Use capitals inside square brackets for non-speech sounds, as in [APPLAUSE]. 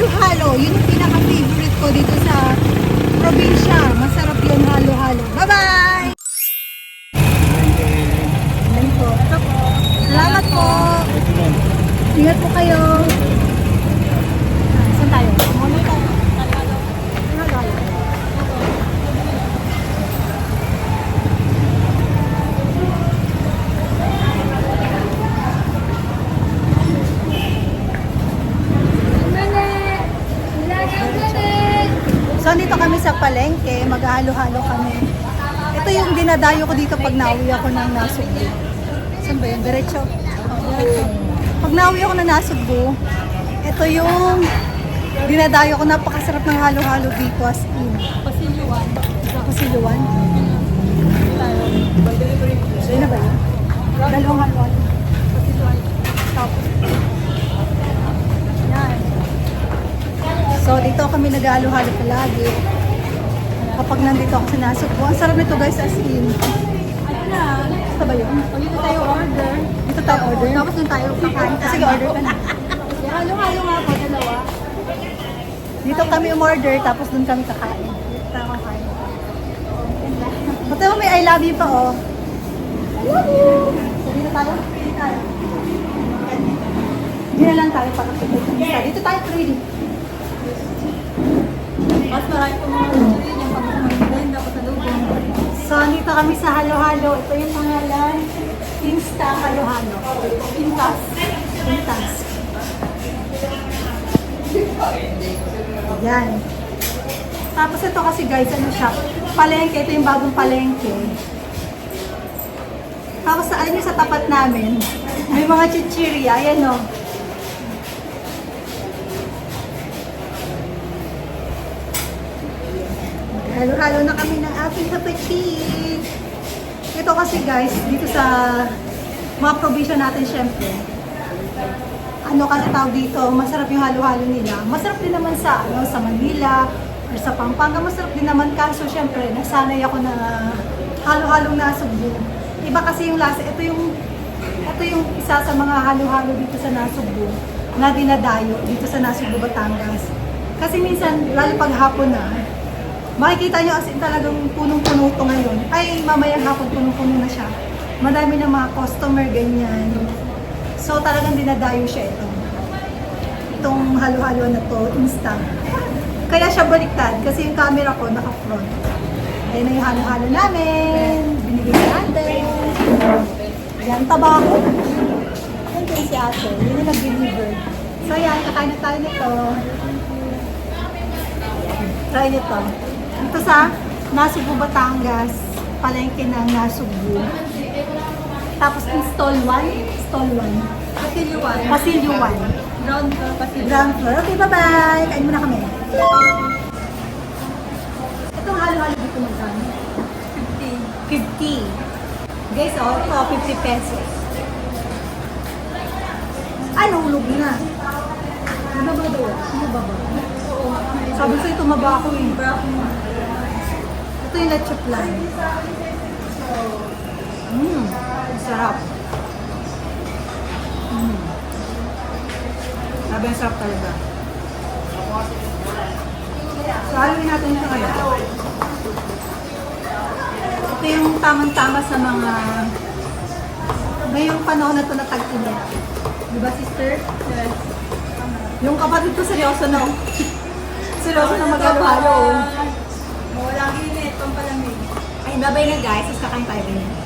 halo-halo. Yun yung pinaka-favorite ko dito sa probinsya. Masarap yun halo-halo. Bye-bye! Salamat po. Ingat po kayo. Palengke, maghahalo-halo kami. Ito yung dinadayo ko dito pag nauwi ako ng Nasugbu. Saan ba yun? Diretso? Pag nauwi ako ng Nasugbu, ito yung dinadayo ko. Napakasarap ng halo-halo dito as in. Pasiluan. Pasiluan? So, yun na ba yun? Dalawang halo-halo. Tapos. Yan. So, dito kami nag-halo-halo palagi kapag nandito ako sinasukbo. Ang sarap nito guys, as in. Ano na? Ito ba yun? O, dito tayo order. Dito tayo order? Tapos doon tayo kakain. Sige, order ka na. [LAUGHS] Halo-halo nga po, dalawa. Dito kami umorder, tapos doon kami kakain. Dito tayo kakain. Buti mo may I love you pa, oh. I love you! So, dito tayo? Dito tayo. Dito na lang tayo para sa dito. Dito tayo, 3D marami po mga order yung pag kumain dapat sa lubong. So, dito kami sa halo-halo. Ito yung pangalan. Insta halo-halo. Pintas. Pintas. Yan. Tapos ito kasi guys, ano siya, palengke. Ito yung bagong palengke. Tapos alam niyo sa tapat namin, may mga chichirya. Ayan o. Halo-halo na kami ng ating kapatid. Ito kasi guys, dito sa mga probinsya natin syempre, ano kasi tawag dito, masarap yung halo-halo nila. Masarap din naman sa, ano, sa Manila or sa Pampanga, masarap din naman kaso syempre, nasanay ako na halo-halong nasugbo. Iba kasi yung lasa, ito yung ito yung isa sa mga halo-halo dito sa Nasugbu na dinadayo dito sa Nasugbu, Batangas. Kasi minsan, lalo pag hapon na, makikita nyo as in talagang punong-puno to ngayon. Ay, mamayang hapon punong-puno na siya. Madami na mga customer, ganyan. So, talagang dinadayo siya ito. Itong halo-halo na to, insta. Kaya siya baliktad kasi yung camera ko naka-front. Ayan na yung halo-halo namin. Binigay natin. Yan, tabako. Yan din si ate. Yun yung nag-deliver. So yan, kakain na tayo nito. Try nito. Ito sa Nasugbu, Batangas. Palengke ng Nasugbu. Tapos install 1. Install 1. Pasiluan. Pasilyo 1. Ground floor, pasiluan. Ground floor. Okay, bye-bye. Kain muna kami. Itong halo-halo dito magkano? 50. 50. Guys, oh, ito, 50 pesos. Ay, nahulog na. Ano ba daw? Ano ba ba? Sabi sa'yo, tumaba ako eh. Ito yung leche plan. Mmm, sarap. Mmm. Sabi ang sarap talaga. So, haluin natin ito ngayon. Ito yung tamang-tama sa mga ngayong panahon na ito na tag-init. Di ba, sister? Yes. Yung kapatid ko seryoso na. [LAUGHS] seryoso na mag-halo-halo. Ay, babay na guys. Tapos kakain tayo ganyan.